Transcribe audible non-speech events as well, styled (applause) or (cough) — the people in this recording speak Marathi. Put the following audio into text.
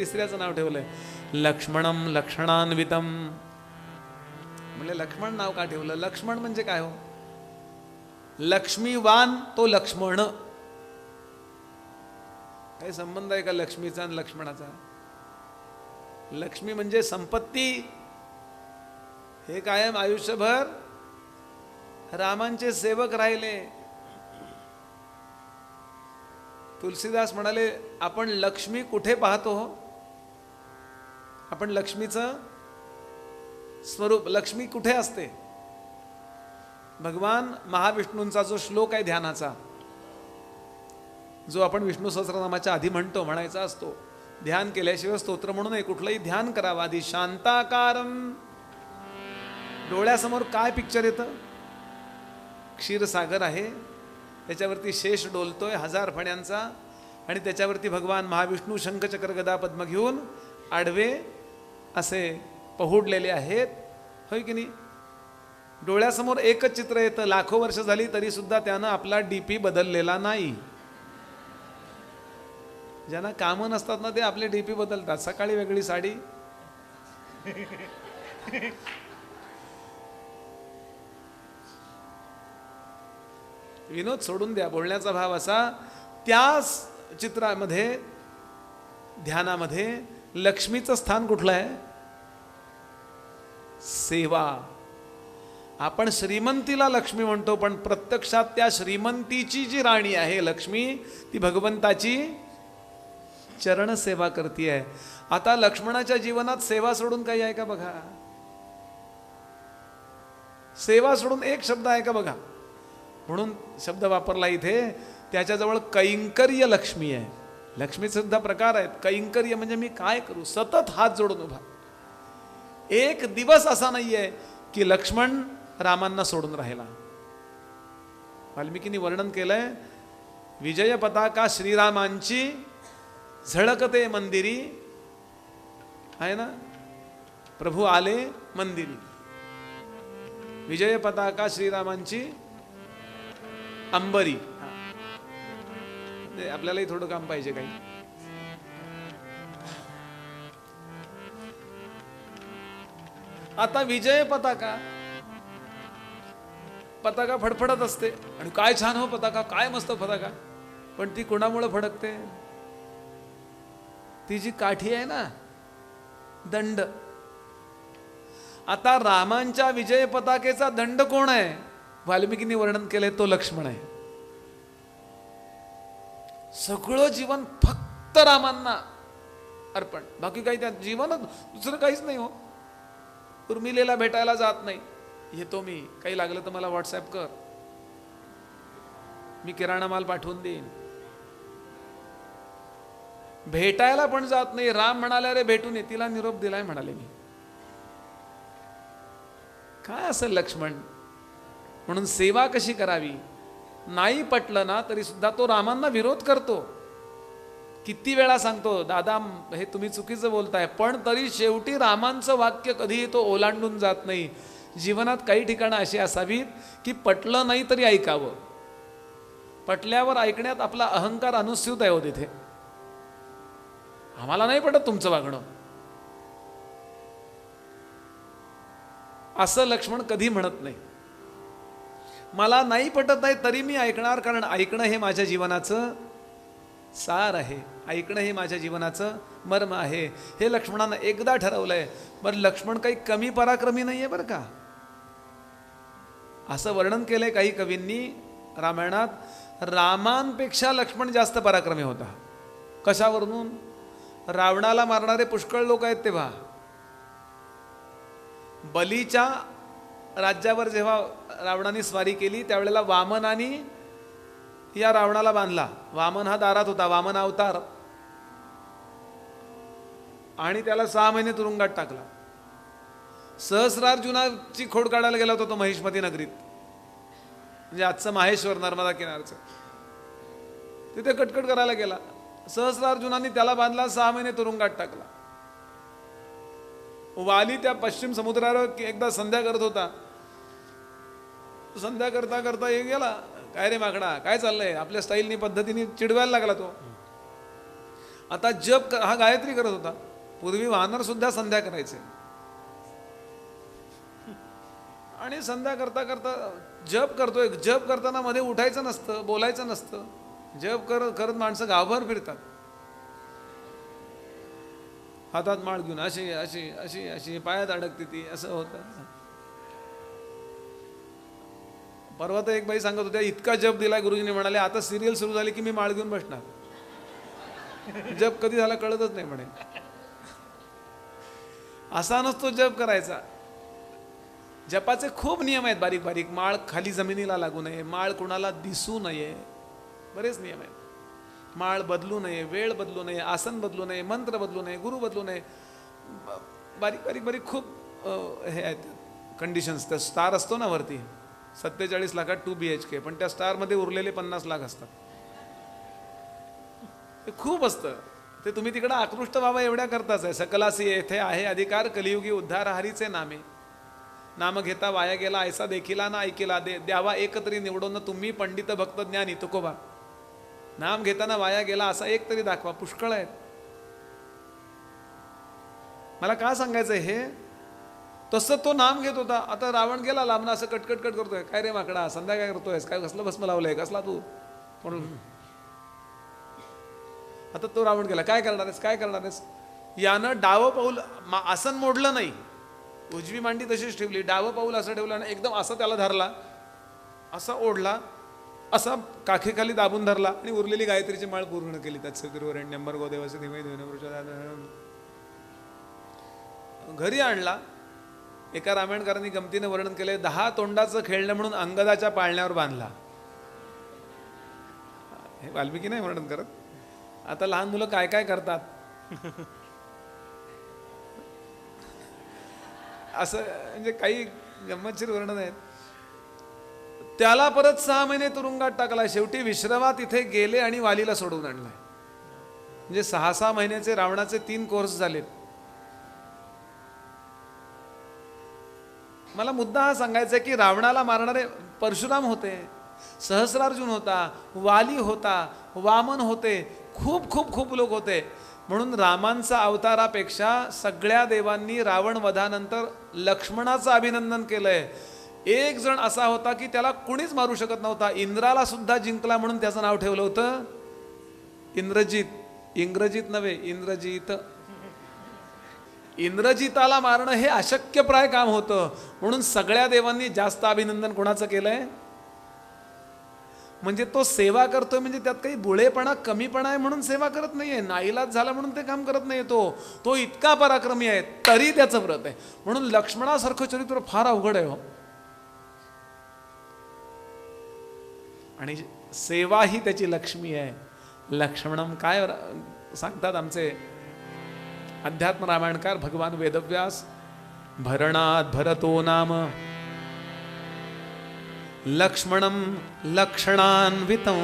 तिसऱ्याचं नाव ठेवलंय. लक्ष्मणम लक्षणान्वितम. म्हणजे लक्ष्मण नाव का ठेवलं? लक्ष्मण म्हणजे काय हो? लक्ष्मीवान तो लक्ष्मण. काही संबंध आहे का लक्ष्मीचा आणि लक्ष्मणाचा? लक्ष्मी म्हणजे संपत्ती. हे कायम आयुष्यभर रामांचे सेवक राहिले. तुलसीदास म्हणाले आपण लक्ष्मी कुठे पाहतो? हो आपण लक्ष्मीचं स्वरूप लक्ष्मी कुठे असते? भगवान महाविष्णूंचा जो श्लोक आहे ध्यानाचा जो आपण विष्णू सहस्रनामाच्या आधी म्हणतो म्हणायचा असतो ध्यान केल्याशिवाय स्तोत्र म्हणून नये कुठलंही ध्यान करावं. आधी शांताकारम डोळ्यासमोर काय पिक्चर येतं? क्षीरसागर आहे त्याच्यावरती शेष डोलतोय हजार फण्यांचा आणि त्याच्यावरती भगवान महाविष्णू शंखचक्र गदा पद्म घेऊन आडवे असे पहुडलेले आहेत. होय की नाही? डोळ्यासमोर एकच चित्र येतं लाखो वर्ष झाली तरीसुद्धा त्यानं आपला डी पी बदललेला नाही. ज्यांना कामं नसतात ना ते आपले डी पी बदलतात. सकाळी वेगळी साडी. विनोद सोडून द्या. बोलण्याचा भाव असा त्याच चित्रामध्ये ध्यानामध्ये लक्ष्मीचं स्थान कुठलं आहे? सेवा. आपण श्रीमंतीला लक्ष्मी म्हणतो पण प्रत्यक्षात त्या श्रीमंतीची जी राणी आहे लक्ष्मी ती भगवंताची चरण सेवा करते आता लक्ष्मणाच्या जीवनात सेवा सोडून काही आहे का बघा? सेवा सोडून एक शब्द आहे का बघा? म्हणून शब्द वापरला इथे त्याच्याजवळ कैंकर्य लक्ष्मी आहे. लक्ष्मीचे सुद्धा प्रकार आहेत. कैंकर्य म्हणजे मी काय करू? सतत हात जोडून उभा. एक दिवस असा नाहीये की लक्ष्मण रामांना सोडून राहिला. वाल्मिकींनी वर्णन केलंय विजय पताका श्रीरामांची झळकते मंदिरी. आहे ना? प्रभू आले मंदिरी. विजय पताका श्रीरामांची अंबरी. आपल्यालाही थोडं काम पाहिजे काही. आता विजय पताका. पताका फडफडत असते. आणि काय छान हो पताका काय मस्त पताका. पण ती कोणामुळे फडकते? ती जी काठी आहे ना दंड. आता रामांच्या विजय पताकेचा दंड कोण आहे? वाल्मिकींनी वर्णन केलंय तो लक्ष्मण आहे. सगळं जीवन फक्त रामांना अर्पण. बाकी काही त्या जीवनच दुसरं काहीच नाही हो. उर्मिलेला भेटायला जात नाही. येतो मी. काही लागलं तर मला व्हॉट्सअप कर. मी किराणा माल पाठवून देईन. भेटायला पण जात नाही. राम म्हणाले रे भेटून ये. तिला निरोप दिलाय म्हणाले मी. काय असेल लक्ष्मण? म्हणून सेवा कशी करावी? नाही पटलं ना तरी सुद्धा तो रामांना विरोध करतो. किती वेळा सांगतो दादा हे तुम्ही चुकीचं बोलताय पण तरी शेवटी रामांचं वाक्य कधीही तो ओलांडून जात नाही. जीवनात काही ठिकाणं अशी असावीत की पटलं नाही तरी ऐकावं. पटल्यावर ऐकण्यात आपला अहंकार अनुस्यूत आहे हो तिथे. आम्हाला नाही पटत तुमचं वागणं. असं लक्ष्मण कधी म्हणत नाही. मला नाही पटत नाही तरी मी ऐकणार कारण ऐकणं हे माझ्या जीवनाचं सार आहे. ऐकणं हे माझ्या जीवनाचं मर्म आहे. हे लक्ष्मणानं एकदा ठरवलंय. बरं लक्ष्मण काही कमी पराक्रमी नाहीये बरं का? असं वर्णन केलंय काही कवींनी रामायणात. रामांपेक्षा लक्ष्मण जास्त पराक्रमी होता. कशावरून? रावणाला मारणारे पुष्कळ लोक आहेत तेव्हा. बलीच्या राज्यावर जेव्हा रावणाने स्वारी केली त्यावेळेला वामनाने या रावणाला बांधला. वामन हा दारात होता वामन अवतार. आणि त्याला सहा महिने तुरुंगात टाकला. सहस्रार्जुनाची खोड काढायला गेला होता तो महेशमती नगरीत. म्हणजे आजचं माहेश्वर नर्मदा किनारचं. तिथे कटकट करायला गेला. सहस्रार्जुनाने त्याला बांधला सहा महिने तुरुंगात टाकला. वाली त्या पश्चिम समुद्रावर एकदा संध्या करत होता. संध्या करता करता एक गेला. काय रे माकडा काय चाललंय? आपल्या स्टाईलनी पद्धतीने चिडवायला लागला तो. आता जप हा गायत्री करत होता. पूर्वी वानर सुद्धा संध्या करायचे. आणि संध्या करता करता जप करतोय. जप करताना मध्ये उठायचं नसतं बोलायचं नसतं. जप करत करत माणसं गावभर फिरतात. हातात माळ घेऊन अशी अशी अशी अशी पायात अडकते ती असं होतं. परवा तर एक बाई सांगत होत्या इतका जप दिला गुरुजीने म्हणाले आता सिरियल सुरू झाली की मी माळ घेऊन बसणार. जप कधी झाला कळतच नाही म्हणे. असा नसतो जप करायचा. जपाचे खूप नियम आहेत बारीक बारीक माळ खाली जमिनीला लागू नये माळ कुणाला दिसू नये. बरेच नियम आहेत. माळ बदलू नये वेळ बदलू नये आसन बदलू नये मंत्र बदलू नये गुरु बदलू नये. बारीक बारीक बारीक खूप हे आहेत कंडिशन्स त्या स्टार असतो ना वरती. सत्तेचाळीस लाखात टू बी एच के पण त्या स्टारमध्ये उरलेले पन्नास लाख असतात. ते खूप असतं. ते तुम्ही तिकडं आकृष्ट व्हावा एवढ्या करताच आहे. सकलासी येथे आहे अधिकार कलियुगी उद्धार हरीचे नामे. नाम घेता वाया गेला ऐसा देखिला ना ऐकिला. दे द्यावा एकतरी निवडून तुम्ही पंडित भक्त ज्ञानी. तुकोबा. नाम घेताना वाया गेला असा एक तरी दाखवा. पुष्कळ आहेत. मला का सांगायचं हे? तसं तो नाम घेत होता. आता रावण गेला लांबना असं कटकट कट करतोय. काय रे माकडा संध्या काय करतोयस? काय कसलं भस्म लावलंय? कसला तू? म्हणून. आता तो रावण गेला. काय करणार आहेस? काय करणार आहेस? यानं डावं पाऊल मा- आसन मोडलं नाही. उजवी मांडी तशीच ठेवली. डावं पाऊल असं ठेवलं आणि एकदम असं त्याला धरला. असा ओढला. असा काखेखाली दाबून धरला आणि उरलेली गायत्रीची माळ पूर्ण केली. त्यात सगळीवरण्यंबर गोदेवाचे घरी आणला. एका रामायणकारांनी गमतीने वर्णन केले दहा तोंडाचं खेळणं म्हणून अंगदाच्या पाळण्यावर बांधला. हे वाल्मिकी नाही वर्णन करत. आता लहान मुलं काय काय करतात? (laughs) असं म्हणजे काही गंमतशीर वर्णन आहेत. त्याला परत सहा महिने तुरुंगात टाकला शेवटी विश्रवात तिथे गेले आणि वालीला सोडवून आणलाय. म्हणजे सहा सहा महिन्याचे रावणाचे तीन कोर्स झालेत. मला मुद्दा हा सांगायचा आहे की रावणाला मारणारे परशुराम होते सहस्रार्जुन होता वाली होता वामन होते खूप खूप खूप लोक होते. म्हणून रामांचा अवतारापेक्षा सगळ्या देवांनी रावण वधानंतर लक्ष्मणाचं अभिनंदन केलंय. एक जण असा होता की त्याला कुणीच मारू शकत नव्हता. इंद्राला सुद्धा जिंकला म्हणून त्याचं नाव ठेवलं होतं. इंद्रजित. इंग्रजीत नव्हे इंद्रजित. इंद्रजिताला मारणं हे अशक्यप्राय काम होतं. म्हणून सगळ्या देवांनी जास्त अभिनंदन कोणाचं केलंय? म्हणजे तो सेवा करतोय म्हणजे त्यात काही बुळेपणा कमीपणा आहे म्हणून सेवा करत नाहीये. नाईलाज झाला म्हणून ते काम करत नाहीये तो. तो इतका पराक्रमी आहे तरी त्याचं व्रत आहे. म्हणून लक्ष्मणासारखं चरित्र फार अवघड आहे हो. आणि सेवा ही त्याची लक्ष्मी आहे. लक्ष्मणम काय सांगतात आमचे अध्यात्म रामायणकार भगवान वेदव्यास भरणात भरतो नाम. लक्ष्मणम लक्षणान्वितं